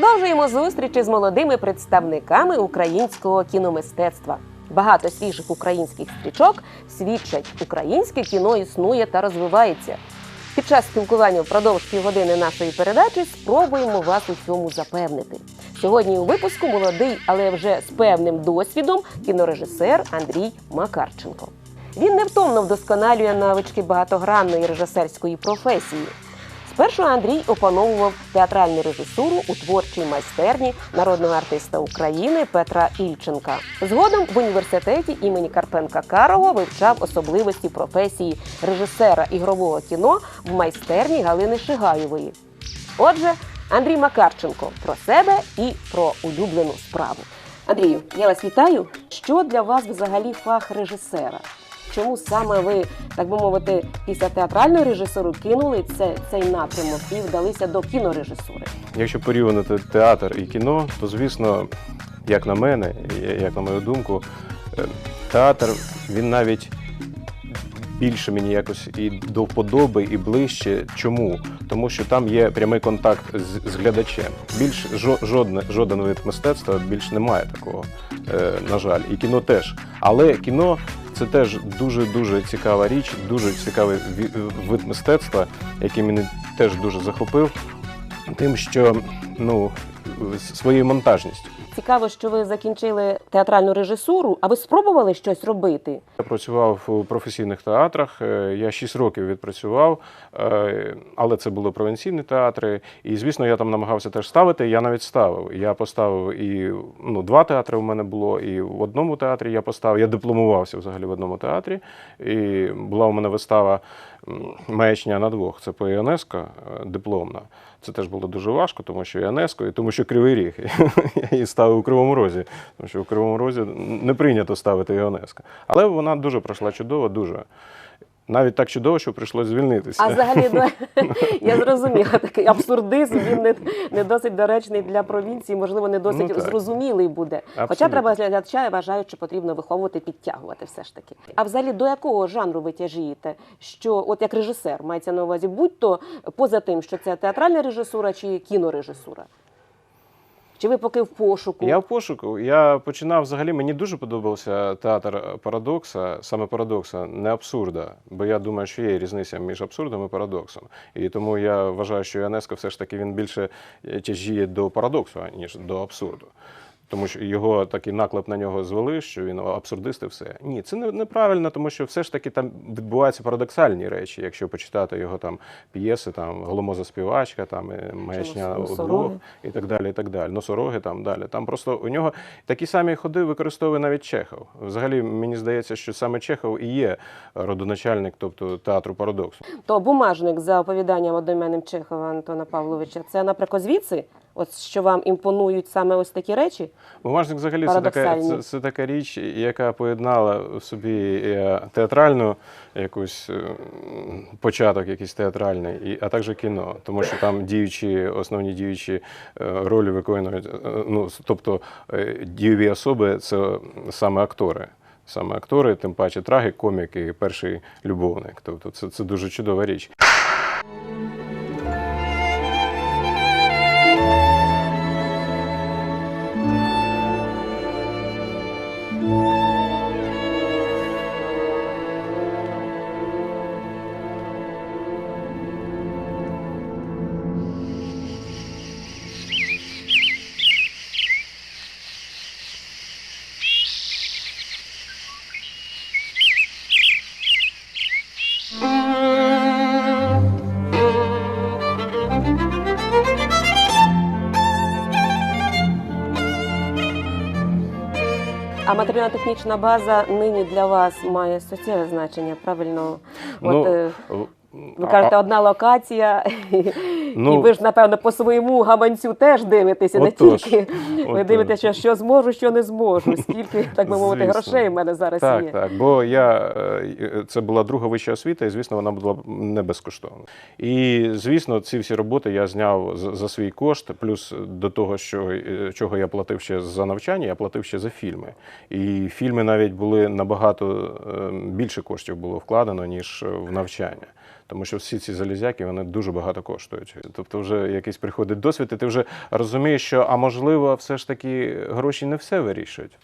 Продовжуємо зустрічі з молодими представниками українського кіномистецтва. Багато свіжих українських стрічок свідчать, українське кіно існує та розвивається. Під час спілкування впродовж півгодини нашої передачі спробуємо вас у цьому запевнити. Сьогодні у випуску молодий, але вже з певним досвідом кінорежисер Андрій Макарченко. Він невтомно вдосконалює навички багатогранної режисерської професії. Спершу Андрій опановував театральну режисуру у творчій майстерні народного артиста України Петра Ільченка. Згодом в університеті імені Карпенка Карого вивчав особливості професії режисера ігрового кіно в майстерні Галини Шигаєвої. Отже, Андрій Макарченко про себе і про улюблену справу. Андрію, я вас вітаю. Що для вас взагалі фах режисера? Чому саме ви, так би мовити, після театральної режисури кинули це, цей напрямок і вдалися до кінорежисури? Якщо порівняти театр і кіно, то звісно, як на мене, як на мою думку, е, театр він навіть більше мені якось і до вподоби, і ближче. Чому? Тому що там є прямий контакт з, з глядачем. Більш жодне, жоден вид мистецтва більш немає такого, е, на жаль, і кіно теж. Але кіно це теж дуже дуже цікава річ, дуже цікавий вид мистецтва, який мене теж дуже захопив тим, що ну своєю монтажністю. Цікаво, що ви закінчили театральну режисуру, а ви спробували щось робити? Я працював у професійних театрах. е, Я 6 років відпрацював, е, але це були провінційні театри. І звісно, я там намагався теж ставити. Я навіть ставив. Я поставив і ну, два театри у мене було, і в одному театрі я поставив. Я дипломувався взагалі в одному театрі. І була у мене вистава Маячня на двох. Це по ЮНЕСКО е, дипломна. Це теж було дуже важко, тому що ЮНЕСКО і тому що Кривий Ріг. Я її ставив у Кривому Розі, тому що у Кривому Розі не прийнято ставити ЮНЕСКО. Але вона дуже пройшла чудово, дуже. Навіть так чудово, що прийшлося звільнитися. А взагалі, ну, я зрозуміла, такий абсурдизм, він не, не досить доречний для провінції, можливо, не досить Ну, зрозумілий буде. Хоча треба глядача, я вважаю, що потрібно виховувати, підтягувати все ж таки. А взагалі до якого жанру ви тяжієте? Що, от як режисер, мається на увазі, будь-то поза тим, що це театральна режисура чи кінорежисура? Чи ви поки в пошуку? Я в пошуку. Я починав взагалі. Мені дуже подобався театр парадокса, саме парадокса, не абсурда. Бо я думаю, що є різниця між абсурдом і парадоксом. І тому я вважаю, що Янеско все ж таки він більше тяжіє до парадоксу, ніж до абсурду. Тому що його такий наклеп на нього звели, що він абсурдист і все. Ні, це неправильно, тому що все ж таки там відбуваються парадоксальні речі. Якщо почитати його там п'єси, там голомоза співачка, там е, маячня удвох і так далі. і так далі. Носороги там далі. Там просто у нього такі самі ходи використовує навіть Чехов. Взагалі, мені здається, що саме Чехов і є родоначальник, тобто театру парадоксу. То бумажник за оповіданням одноіменним Чехова Антона Павловича. Це, наприклад, звідси? От що вам імпонують саме ось такі речі? Бумажник взагалі це така, це, це така річ, яка поєднала в собі е, театральну якусь е, початок, якийсь театральний, і, а також кіно. Тому що там діючі, основні діючі е, ролі виконують, ну, тобто дієві особи це саме актори. Саме актори, тим паче трагік, комік і перший любовник. Тобто це, це дуже чудова річ. А матеріально-технічна база нині для вас має суттєве значення, правильно? От, е, в- ви а- кажете, одна локація, і Ну, ви ж, напевно, по своєму гаманцю теж дивитеся, не тільки ви дивитеся, що зможу, що не зможу, скільки, так би мовити, грошей в мене зараз Так, є. так. Бо я е, це була друга вища освіта, і звісно, вона була не безкоштовна. І звісно, ці всі роботи я зняв за, за свій кошт, плюс до того, що е, чого я платив ще за навчання, я платив ще за фільми. І фільми навіть були набагато е, більше коштів було вкладено, ніж в навчання. Тому що всі ці залізяки вони дуже багато коштують. Тобто, вже якийсь приходить досвід, і ти вже розумієш, що а можливо, все ж таки гроші не все вирішують.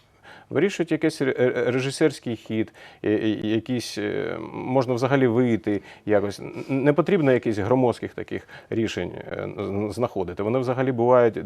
Вирішують якийсь ре- ре- режисерський хід, якісь е, можна взагалі вийти якось. Не потрібно якихось громоздких таких рішень е, знаходити. Вони взагалі бувають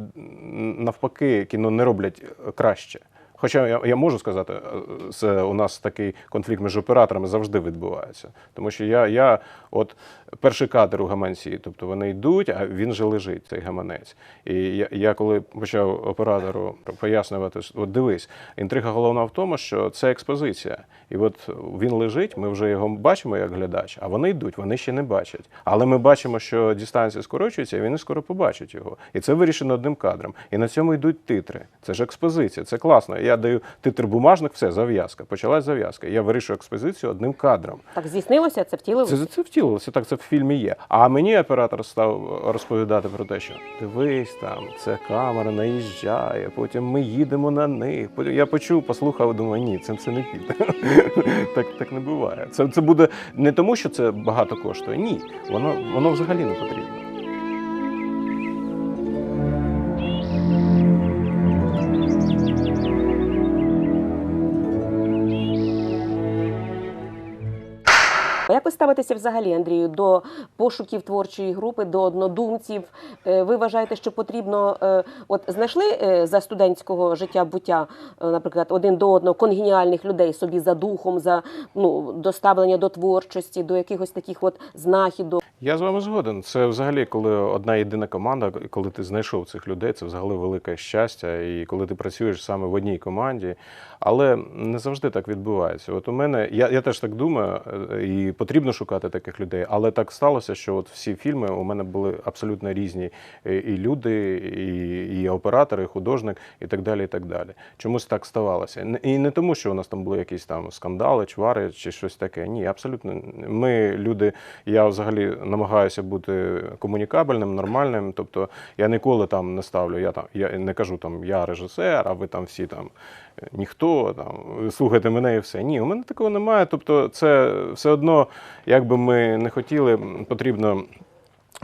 навпаки, кіно не роблять е, краще. Хоча я, я можу сказати, е, це у нас такий конфлікт між операторами завжди відбувається. Тому що я, я от перший кадр у гаманці, тобто вони йдуть, а він же лежить, цей гаманець. І я, я коли почав оператору пояснювати, от дивись, інтрига головна в тому, що це експозиція. І от він лежить, ми вже його бачимо як глядач, а вони йдуть, вони ще не бачать. Але ми бачимо, що дистанція скорочується, і вони скоро побачать його. І це вирішено одним кадром. І на цьому йдуть титри. Це ж експозиція, це класно. Я даю титр бумажник, все, зав'язка. Почалась зав'язка. Я вирішую експозицію одним кадром. Так здійснилося, це втілилося? Це, це втілилося, так це в фільмі є. А мені оператор став розповідати про те, що дивись там, це камера наїжджає, потім ми їдемо на них. Я почув, послухав, думаю, ні, це, це не піде. так, так не буває. Це, це буде не тому, що це багато коштує. Ні, воно, воно взагалі не потрібно. Як ви ставитеся взагалі, Андрію, до пошуків творчої групи, до однодумців? Е, Ви вважаєте, що потрібно, е, от знайшли е, за студентського життя буття, наприклад, один до одного конгеніальних людей собі за духом, за ну, доставлення до творчості, до якихось таких от знахідок? Я з вами згоден. Це взагалі, коли одна єдина команда, коли ти знайшов цих людей, це взагалі велике щастя. І коли ти працюєш саме в одній команді. Але не завжди так відбувається. От у мене, я, я теж так думаю, е, і потрібно шукати таких людей. Але так сталося, що от всі фільми у мене були абсолютно різні і люди, і, і оператори, і художник, і так далі. І так далі. Чомусь так ставалося. І не тому, що у нас там були якісь там скандали, чвари чи щось таке. Ні, абсолютно. Ми люди, я взагалі намагаюся бути комунікабельним, нормальним. Тобто я ніколи там не ставлю, я там я не кажу там я режисер, а ви там всі там е, ніхто там слухайте мене і все. Ні, у мене такого немає. Тобто, це все одно, як би ми не хотіли, потрібно.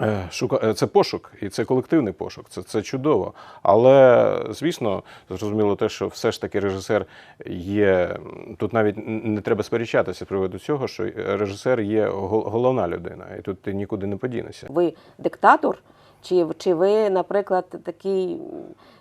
е, Шука... е, Це пошук, і це колективний пошук, це, це чудово. Але, звісно, зрозуміло те, що все ж таки режисер є. Тут навіть не треба сперечатися з приводу цього, що режисер є головна людина, і тут ти нікуди не подінешся. Ви диктатор? Чи, чи ви, наприклад, такий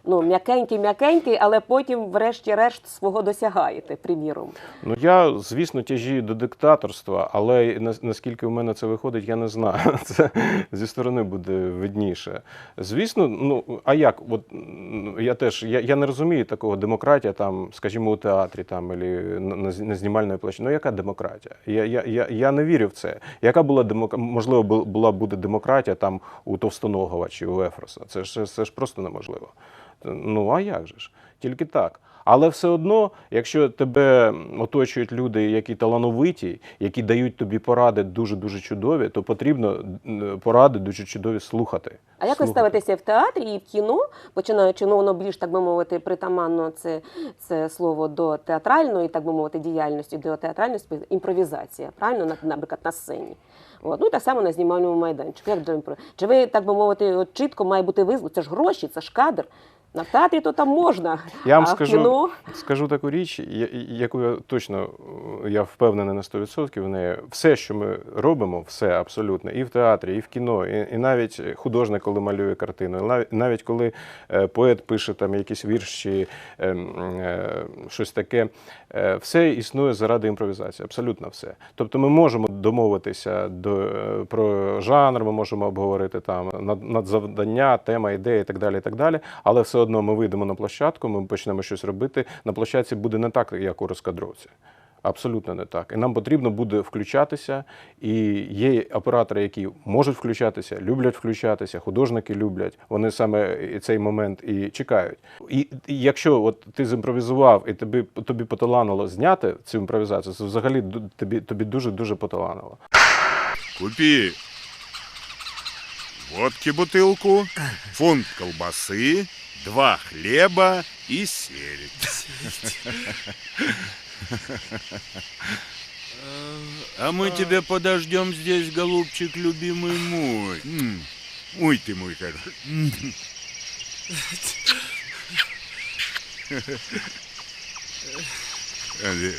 ну, м'якенький-м'якенький, але потім, врешті-решт, свого досягаєте, приміром? Ну я, звісно, тяжію до диктаторства, але наскільки у мене це виходить, я не знаю. Це зі сторони буде видніше. Звісно, ну а як? От м, я теж я, я не розумію такого демократія, там, скажімо, у театрі там або на, на, знімальної площі. Ну яка демократія? Я, я, я, я не вірю в це. Яка була демок... можливо, бу- була буде демократія там у Товстоногова чи у Ефроса? Це ж це ж просто неможливо. Ну а як же ж? Тільки так. Але все одно, якщо тебе оточують люди, які талановиті, які дають тобі поради дуже дуже чудові, то потрібно поради дуже чудові слухати. А як ви ставитеся в театрі і в кіно, починаючи ну воно більш так би мовити, притаманно це, це слово до театральної, так би мовити, діяльності, до театральності імпровізація, правильно, на- наприклад, на сцені. От. Ну і так само на знімальному майданчику. Як до імпро... Чи ви, так би мовити, от чітко має бути визло? Це ж гроші, це ж кадр. На театрі то там можна, Я вам а скажу, кіно скажу таку річ, яку я точно я впевнений на 100% в неї. Все, що ми робимо, все абсолютно, і в театрі, і в кіно, і, і навіть художник, коли малює картину, і навіть, навіть коли е, поет пише там якісь вірші, е, е, щось таке, е, все існує заради імпровізації, абсолютно все. Тобто ми можемо домовитися до, про жанр, ми можемо обговорити там над, надзавдання, тема, ідея і так далі. І так далі. Але все одно ми вийдемо на площадку, ми почнемо щось робити. На площадці буде не так, як у розкадровці. Абсолютно не так. І нам потрібно буде включатися. І є оператори, які можуть включатися, люблять включатися, художники люблять. Вони саме цей момент і чекають. І, і якщо от ти зімпровізував і тобі тобі поталанило зняти цю імпровізацію, це взагалі тобі тобі дуже дуже поталанило. Купи водки бутылку, фунт колбасы, два хлеба и сельдь. А мы тебя подождем здесь, голубчик, любимый мой. Ой ты мой хороший. М. А, да.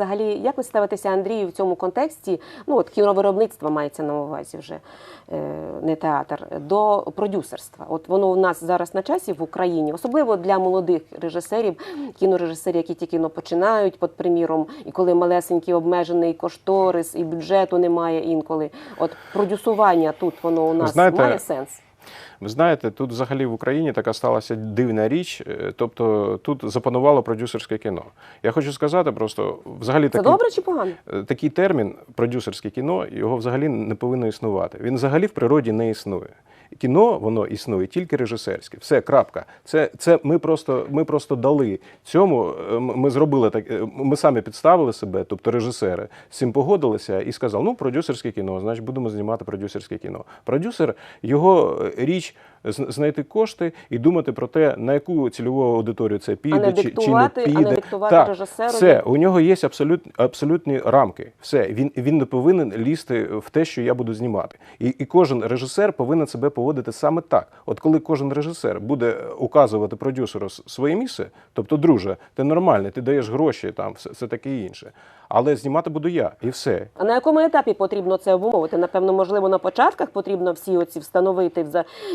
Взагалі, як ви ставитеся Андрію в цьому контексті? Ну от кіновиробництво мається на увазі вже е, не театр, до продюсерства. От воно у нас зараз на часі в Україні, особливо для молодих режисерів, кінорежисерів, які тільки но починають, під приміром, і коли малесенький обмежений кошторис, і бюджету немає інколи. От продюсування тут воно у нас знаєте, має сенс. Ви знаєте, тут взагалі в Україні така сталася дивна річ. е, Тобто тут запанувало продюсерське кіно. Я хочу сказати, просто взагалі Це такий, добре чи погано? е, такий термін продюсерське кіно його взагалі не повинно існувати. Він взагалі в природі не існує. Кіно воно існує тільки режисерське. Все, крапка. Це, це ми просто ми просто дали цьому. е, Ми зробили так. е, Ми самі підставили себе, тобто режисери, з цим погодилися і сказали: ну, продюсерське кіно, значить будемо знімати продюсерське кіно. Продюсер його е, річ знайти кошти і думати про те, на яку цільову аудиторію це піде, не чи, чи не диктувати- а не диктувати так, режисерові. все, у нього є абсолют, абсолютні рамки. Все, він, він не повинен лізти в те, що я буду знімати. І, і кожен режисер повинен себе поводити саме так. От коли кожен режисер буде указувати продюсеру своє місце, тобто, друже, ти нормальний, ти даєш гроші, там все, все таке інше. Але знімати буду я, і все. А на якому етапі потрібно це обумовити? Напевно, можливо, на початках потрібно всі оці встановити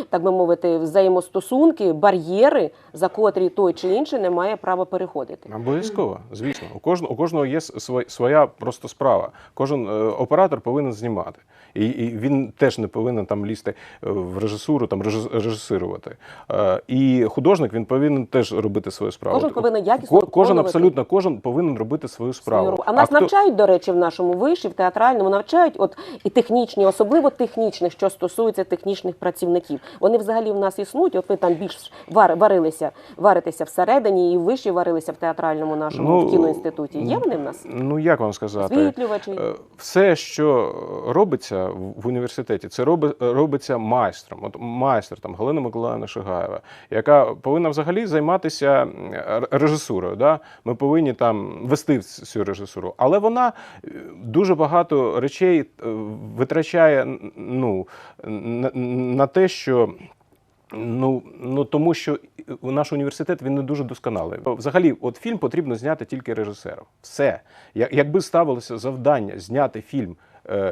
так би мовити, взаємостосунки, бар'єри, за котрі той чи інший не має права переходити. Обов'язково, звісно. У кожного, у кожного є сво- своя просто справа. Кожен е, оператор повинен знімати. І, і він теж не повинен там лізти е, в режисуру, там режис- режисирувати. Е, і художник він повинен теж робити свою справу. Кожен повинен якісно Кожен абсолютно кожен повинен робити свою справу. Свою А нас хто- навчають, до речі, в нашому виші, в театральному навчають, от і технічні, особливо технічних, що стосується технічних працівників. Вони взагалі в нас існують. От ви там більш вар, варилися, варитеся всередині, і виші варилися в театральному нашому Ну, в кіноінституті. Є вони в нас? Ну як вам сказати? Освітлювачі. Е, Все, що робиться в- університеті, це роби- робиться майстром. От майстер там Галина Миколаївна Шигаєва, яка повинна взагалі займатися режисурою. Да? Ми повинні там вести цю режисуру. Але вона е, дуже багато речей е, витрачає ну, на, те, що. Ну, ну тому що наш університет він не дуже досконалий. Взагалі, от фільм потрібно зняти тільки режисером. Все. Якби ставилося завдання зняти фільм,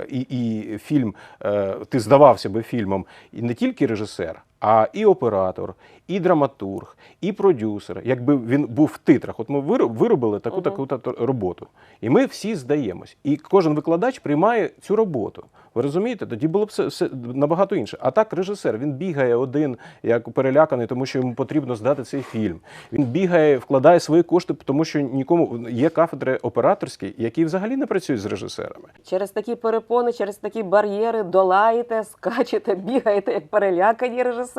і, і фільм, е, ти здавався би фільмом, і не тільки режисер, а і оператор, і драматург, і продюсер. Якби він був в титрах, от ми вироб- виробили таку таку та роботу, і ми всі здаємось. І кожен викладач приймає цю роботу. Ви розумієте? Тоді було б все, все набагато інше. А так режисер він бігає один, як переляканий, тому що йому потрібно здати цей фільм. Він бігає, вкладає свої кошти, тому що нікому є кафедри операторські, які взагалі не працюють з режисерами. Через такі перепони, через такі бар'єри долаєте, скачете, бігаєте як перелякані режисери,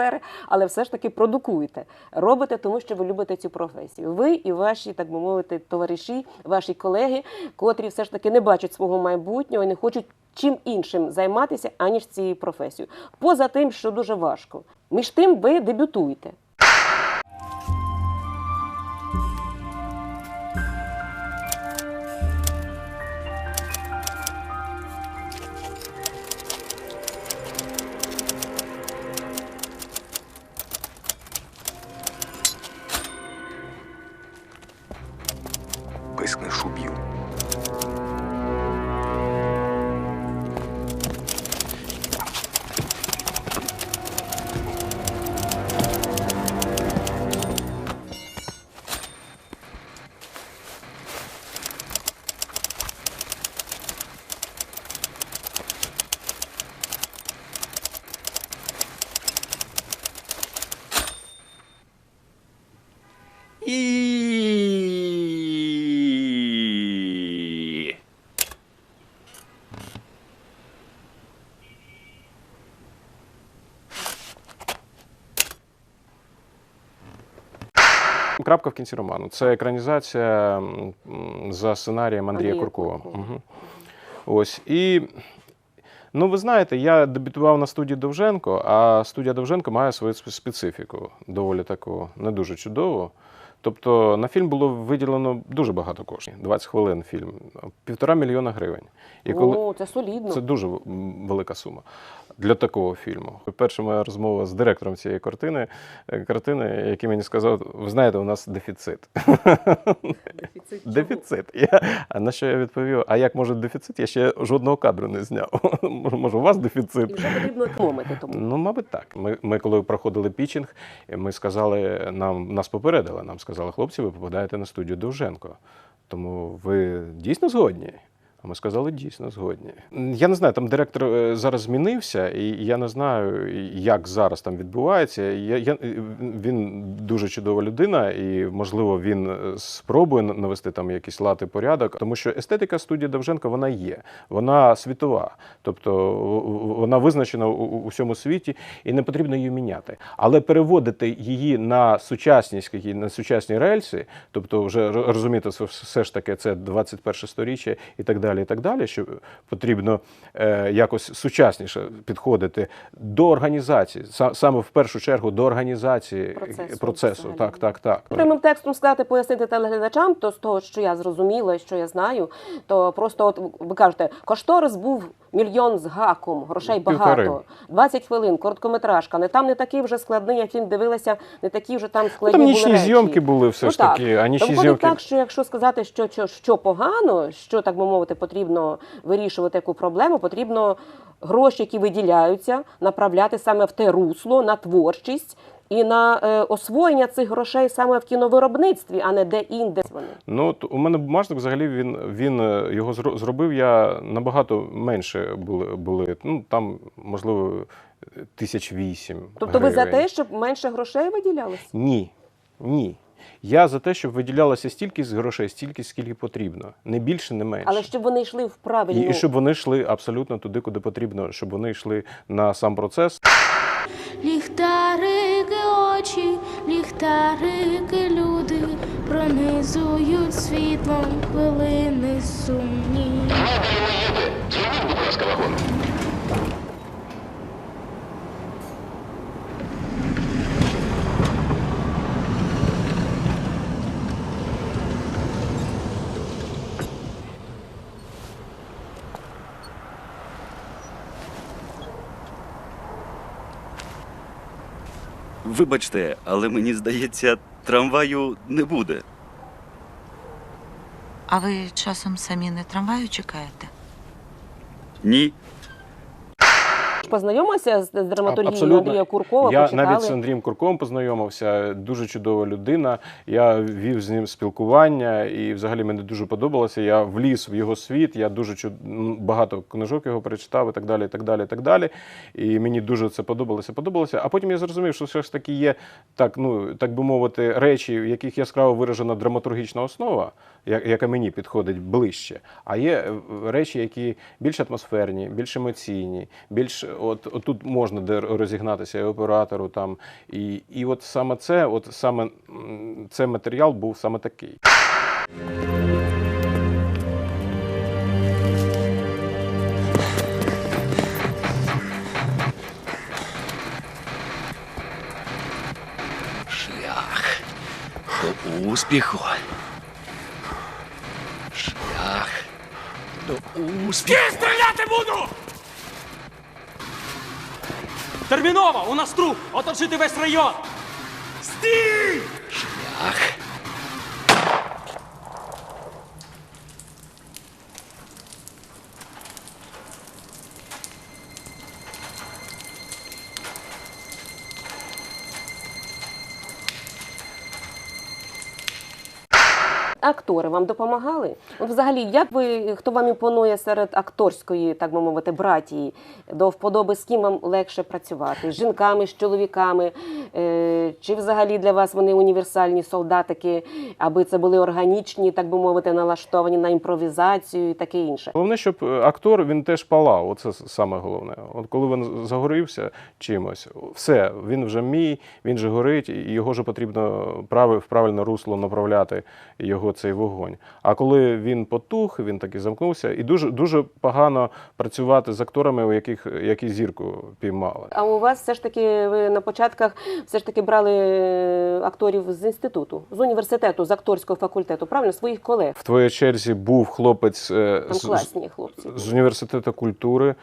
але все ж таки продукуєте. Робите, тому що ви любите цю професію. Ви і ваші, так би мовити, товариші, ваші колеги, котрі все ж таки не бачать свого майбутнього і не хочуть чим іншим займатися, аніж цією професією. Поза тим, що дуже важко. Між тим, ви дебютуєте. Крапка в кінці роману. Це екранізація за сценарієм Андрія, Андрія Куркова. Куркова. Угу. Ось. І Ну, ви знаєте, я дебютував на студії Довженко, а студія Довженко має свою специфіку, доволі таку не дуже чудову. Тобто на фільм було виділено дуже багато коштів. 20 хвилин фільм, півтора мільйона гривень. І коли О, це солідно. це дуже велика сума для такого фільму. Перша моя розмова з директором цієї картини, е, картини, який мені сказав: ви знаєте, у нас дефіцит. Дефіцит. Я, а на що я відповів? А як може дефіцит? Я ще жодного кадру не зняв. Може, може, у вас І дефіцит? вже потрібно економити тому. Ну, мабуть, так. Ми, ми коли проходили пічинг, ми сказали, нам нас попередили. Нам сказали, хлопці, ви попадаєте на студію Довженко. Тому ви дійсно згодні? А ми сказали, дійсно згодні. Я не знаю, там директор е, зараз змінився, і я не знаю, як зараз там відбувається. Я, я, він дуже чудова людина, і можливо він е, спробує навести там якийсь лад і порядок, тому що естетика студії Довженка вона є, вона світова, тобто вона визначена у, у всьому світі, і не потрібно її міняти. Але переводити її на сучасність, на сучасні рельси, тобто вже розуміти, все ж таки це 21 сторіччя і так далі, і так далі, що потрібно е, якось сучасніше підходити до організації, са- саме в першу чергу до організації Процесу процесу. Так, так, так. Прямим текстом сказати, пояснити телеглядачам, то з того, що я зрозуміла і що я знаю, то просто от ви кажете, кошторис був мільйон з гаком, грошей Півтори. багато. 20 хвилин, короткометражка. Не там не такий вже складний, я фільм дивилася, не такі вже там Ну, складні там були речі. зйомки були все Ну, ж таки, а нічні виходить зйомки. так, що якщо сказати, що, що, що погано, що так би мовити, потрібно вирішувати яку проблему, потрібно гроші, які виділяються, направляти саме в те русло, на творчість і на е, освоєння цих грошей саме в кіновиробництві, а не де інде вони. Ну, от у мене бумажник взагалі він, він е, його зро- зробив я набагато менше були. були. Ну там, можливо, тисяч вісім. Тобто ви за те, щоб менше грошей виділялось? Ні. Ні. Я за те, щоб виділялося стільки з грошей, стільки, скільки потрібно. Не більше, не менше. Але щоб вони йшли в правильну І, і щоб вони йшли абсолютно туди, куди потрібно, щоб вони йшли на сам процес. Ліхтарики очі, ліхтарики люди пронизують світлом хвилини сумні. Вибачте, але мені здається, трамваю не буде. А ви часом самі не трамваю чекаєте? Ні. Познайомилися з, драматургією Андрія Куркова, Я почитали. навіть з Андрієм Курковим познайомився. Дуже чудова людина. Я вів з ним спілкування, і взагалі мені дуже подобалося. Я вліз в його світ. Я дуже чуд... багато книжок його прочитав, і так далі. І так далі, і так далі. І мені дуже це подобалося. Подобалося. А потім я зрозумів, що все ж таки є так, ну так би мовити, речі, в яких яскраво виражена драматургічна основа, яка мені підходить ближче. А є е, речі, які більш атмосферні, більш емоційні, більш от, от тут можна де розігнатися і оператору там. І, і от саме це, от саме це матеріал був саме такий. Шлях до успіху. Шлях до успіху. Стріляти буду! Терміново! У нас труп! Оточити весь район! Стій! Шлях. Актори вам допомагали? От взагалі, як ви хто вам імпонує серед акторської, так би мовити, братії, до вподоби з ким вам легше працювати? З жінками, з чоловіками? Е, Чи взагалі для вас вони універсальні солдатики, аби це були органічні, так би мовити, налаштовані на імпровізацію і таке інше? Головне, щоб е, актор він теж палав. Оце саме головне. От коли він загорівся чимось, все, він вже мій, він же горить, і його ж потрібно в правильне русло направляти його цей вогонь. А коли він потух, він таки замкнувся, і дуже дуже погано працювати з акторами, у яких які зірку піймали. А у вас все ж таки ви на початках все ж таки брали е, акторів з інституту, з університету, з акторського факультету, правильно, своїх колег. В твоїй черзі був хлопець е, Там з- з, хлопці. з університету культури,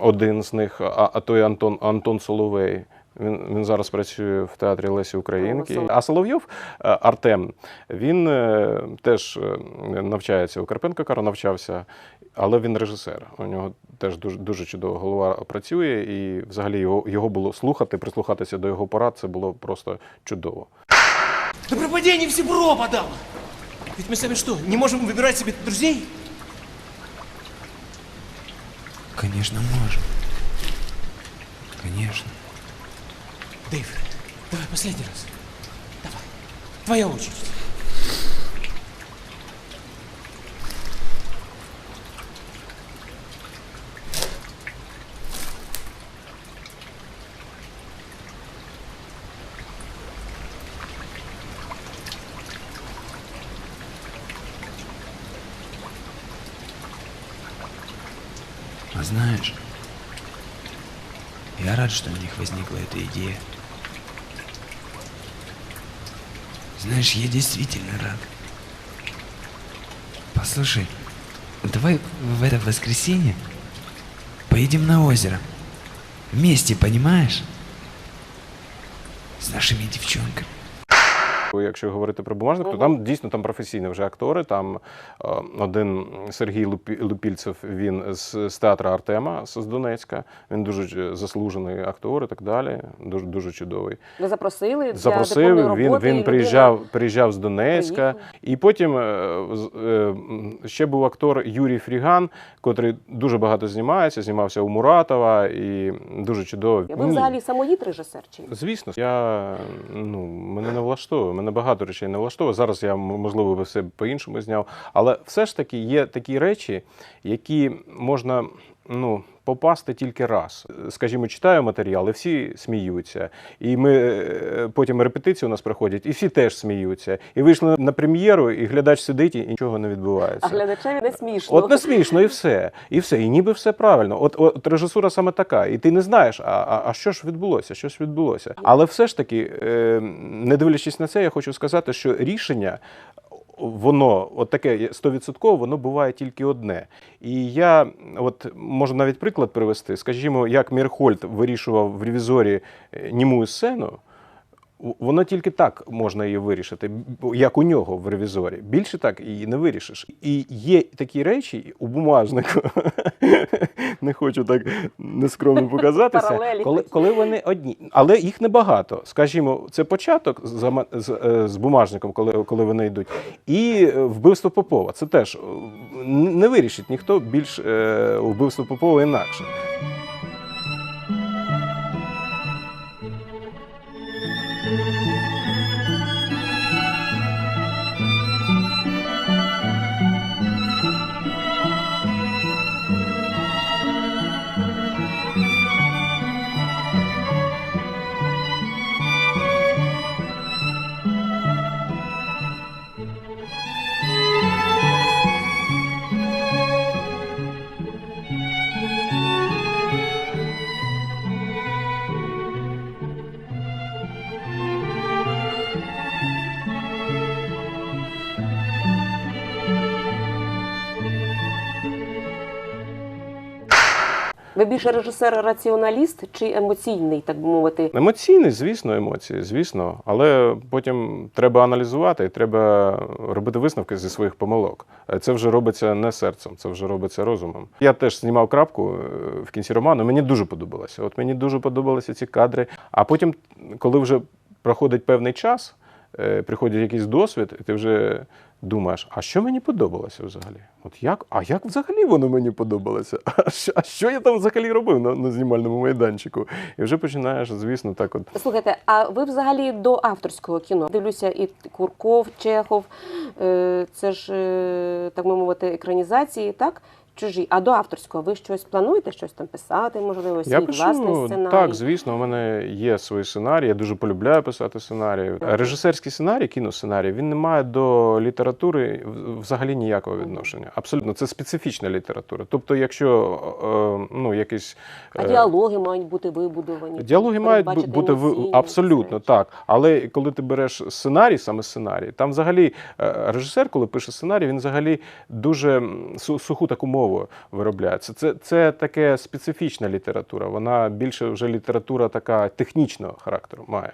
один з них, а, а той Антон, Антон Соловей. Він, він зараз працює в театрі Лесі Українки. А Соловйов е, Артем, він е, теж е, навчається у Карпенка Каро, навчався, але він режисер. У нього теж дуже, дуже чудово голова працює, і взагалі його, його було слухати, прислухатися до його порад. Це було просто чудово. Да пропади, не всебро подал! Ведь мы с вами что, не можем выбирать себе друзей? Конечно, можем. Конечно. Дэйв, давай последний раз. Давай. Твоя очередь. А знаешь, я рад, что у них возникла эта идея. Знаешь, я действительно рад. Послушай, давай в это воскресенье поедем на озеро. Вместе, понимаешь? С нашими девчонками. Якщо говорити про бумажник, то там дійсно там професійні вже актори. Там е, один Сергій Лупільцев, він з, з театру Артема з Донецька. Він дуже е, заслужений актор і так далі. Дуже дуже чудовий. Ви запросили для Запросив, він, роботи, він приїжджав, приїжджав з Донецька. І потім е, ще був актор Юрій Фріган, котрий дуже багато знімається, знімався у Муратова і дуже чудово. Ви взагалі самоїд режисер чи? Звісно, я ну мене не влаштовує. Мене багато речей не влаштовує. Зараз я можливо би все по-іншому зняв. Але все ж таки є такі речі, які можна ну. Попасти тільки раз. Скажімо, читаю матеріал, і всі сміються. І ми е, потім репетиції у нас проходять, і всі теж сміються. І вийшли на прем'єру, і глядач сидить, і нічого не відбувається. А глядачеві не смішно. От не смішно, і все. І все. І ніби все правильно. От, от режисура саме така. І ти не знаєш, а, а, а що ж відбулося? Що ж відбулося? Але все ж таки, е, не дивлячись на це, я хочу сказати, що рішення. Воно от таке стовідсотково, воно буває тільки одне. І я от можу навіть приклад привести. Скажімо, як Мірхольд вирішував в ревізорі е, німу сцену, Воно тільки так можна її вирішити, як у нього в ревізорі. Більше так її не вирішиш. І є такі речі у бумажнику. Не хочу так нескромно показатися. Коли, коли вони одні, але їх небагато. Скажімо, це початок з, з, е, з бумажником, коли, коли вони йдуть, і е, вбивство Попова. Це теж е, не вирішить ніхто більш е, вбивство Попова інакше. Ви більше режисер-раціоналіст чи емоційний, так би мовити? Емоційний, звісно, емоції, звісно. Але потім треба аналізувати і треба робити висновки зі своїх помилок. Е, Це вже робиться не серцем, це вже робиться розумом. Я теж знімав крапку е, в кінці роману. Мені дуже подобалося. От мені дуже подобалися ці кадри. А потім, коли вже проходить певний час. Е, приходить якийсь досвід, і ти вже думаєш, а що мені подобалося взагалі? От як? А як взагалі воно мені подобалося? А що, а що я там взагалі робив на, на знімальному майданчику? І вже починаєш, звісно, так от. Слухайте, а ви взагалі до авторського кіно? Дивлюся, і Курков, Чехов, е, це ж, е, так би мовити, екранізації, так? Чужі. А до авторського ви щось плануєте щось там писати, можливо, свій Я власний сценарій? так, звісно, у мене є свої сценарії, я дуже полюбляю писати сценарії. Режисерський сценарій, кіносценарій, він не має до літератури взагалі ніякого відношення. Абсолютно, це специфічна література. Тобто, якщо е, ну, якийсь. А е, діалоги мають бути вибудовані. Діалоги мають бути емоційні абсолютно так. Але коли ти береш сценарій, саме сценарій, там взагалі е, режисер, коли пише сценарій, він взагалі дуже суху таку мову виробляє. виробляється. це, це таке специфічна література. Вона більше вже література така технічного характеру має.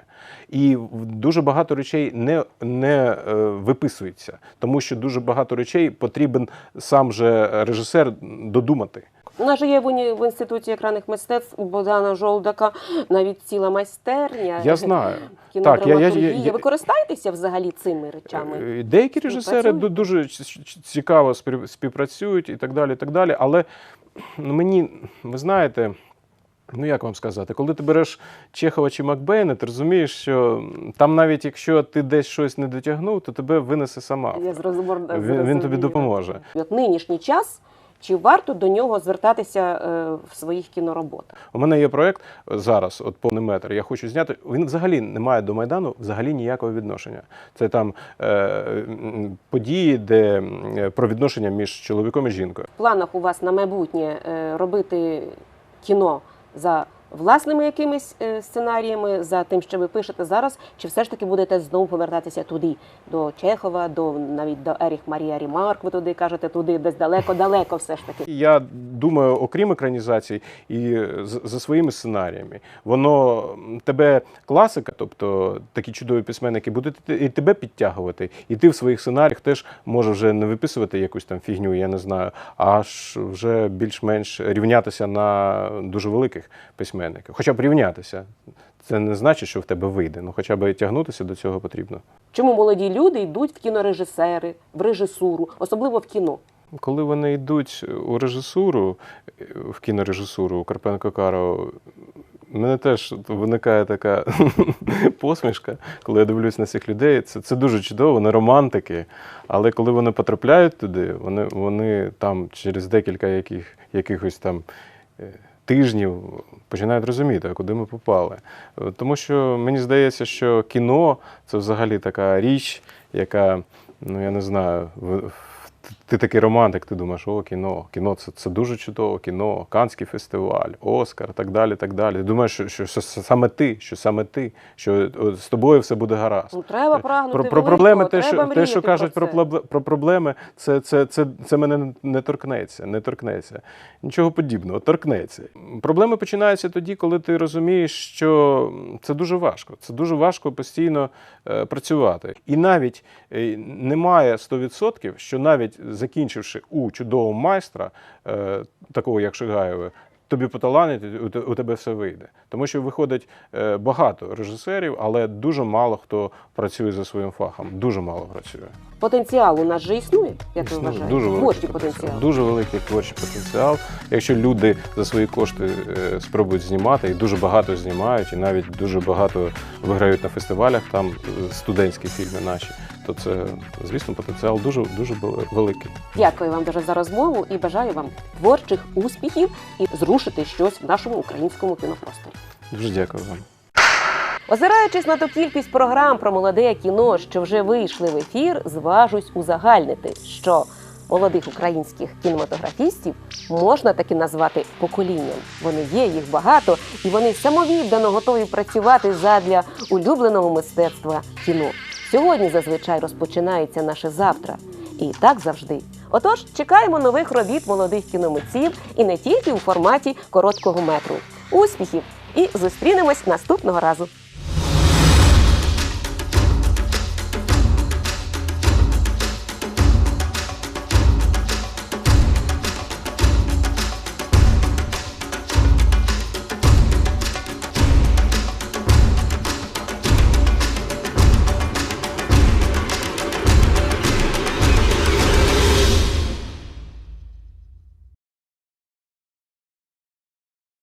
І дуже багато речей не, не е, виписується, тому що дуже багато речей потрібен сам же режисер додумати. Нас же є в, в інституті екранних мистецтв Богдана Жолдака навіть ціла майстерня. Я знаю. Так, я- я- я- Ви користаєтеся взагалі цими речами? Е, Деякі режисери дуже цікаво співпрацюють і так далі. І так далі. Але ну, мені, ви знаєте, ну як вам сказати, коли ти береш Чехова чи Макбейна, ти розумієш, що там навіть якщо ти десь щось не дотягнув, то тебе винесе сама. Я зрозумор... Він, він тобі допоможе. От нинішній час, чи варто до нього звертатися е, в своїх кінороботах? У мене є проект зараз, от повний метр. Я хочу зняти. Він взагалі не має до майдану взагалі ніякого відношення. Це там е, події, де про відношення між чоловіком і жінкою. В планах у вас на майбутнє е, робити кіно за власними якимись е, сценаріями, за тим, що ви пишете зараз, чи все ж таки будете знову повертатися туди, до Чехова, до навіть до Еріх Марія Рімарк, ви туди кажете, туди десь далеко-далеко все ж таки. Я думаю, окрім екранізацій і з- за своїми сценаріями, воно тебе класика, тобто такі чудові письменники, будуть і тебе підтягувати, і ти в своїх сценаріях теж можеш вже не виписувати якусь там фігню, я не знаю, а ж вже більш-менш рівнятися на дуже великих письменників. Хоча б рівнятися. Це не значить, що в тебе вийде. Ну хоча б тягнутися до цього потрібно. Чому молоді люди йдуть в кінорежисери, в режисуру, особливо в кіно? Коли вони йдуть у режисуру, е, в кінорежисуру у Карпенко Каро, в мене теж виникає така посмішка, коли я дивлюсь на цих людей. Це, це дуже чудово, вони романтики. Але коли вони потрапляють туди, вони, вони там через декілька яких, якихось там. Тижнів починають розуміти, куди ми попали. Е, Тому що мені здається, що кіно це взагалі така річ, яка, ну я не знаю, ти такий романтик, ти думаєш, о, кіно, кіно це, це дуже чудово, кіно, Канський фестиваль, Оскар, так далі, так далі. Ти думаєш, що, що, що саме ти, що саме ти, що от, з тобою все буде гаразд. Ну треба прагнути Про, про проблеми, те, що, те, що кажуть про про, це. про проблеми, це, це, це, це мене не торкнеться, не торкнеться. Нічого подібного, торкнеться. Проблеми починаються тоді, коли ти розумієш, що це дуже важко. Це дуже важко постійно е, працювати. І навіть е, немає 100%, що навіть закінчивши у чудового майстра, е, такого як Шигаєва, тобі поталанить, у тебе все вийде. Тому що виходить е, багато режисерів, але дуже мало хто працює за своїм фахом. Дуже мало працює. Потенціал у нас же існує, як ви вважаєте? дуже великий Творчий потенціал. потенціал. Дуже великий творчий потенціал. Якщо люди за свої кошти е, спробують знімати, і дуже багато знімають, і навіть дуже багато виграють на фестивалях, там студентські фільми наші, то це, звісно, потенціал дуже дуже великий. Дякую вам дуже за розмову і бажаю вам творчих успіхів і зрушити щось в нашому українському кінопросторі. Дуже дякую вам. Озираючись на ту кількість програм про молоде кіно, що вже вийшли в ефір, зважусь узагальнити, що молодих українських кінематографістів можна таки назвати поколінням. Вони є, їх багато, і вони самовіддано готові працювати задля улюбленого мистецтва кіно. Сьогодні зазвичай розпочинається наше завтра. І так завжди. Отож, чекаємо нових робіт молодих кіномитців і не тільки у форматі короткого метру. Успіхів! І зустрінемось наступного разу.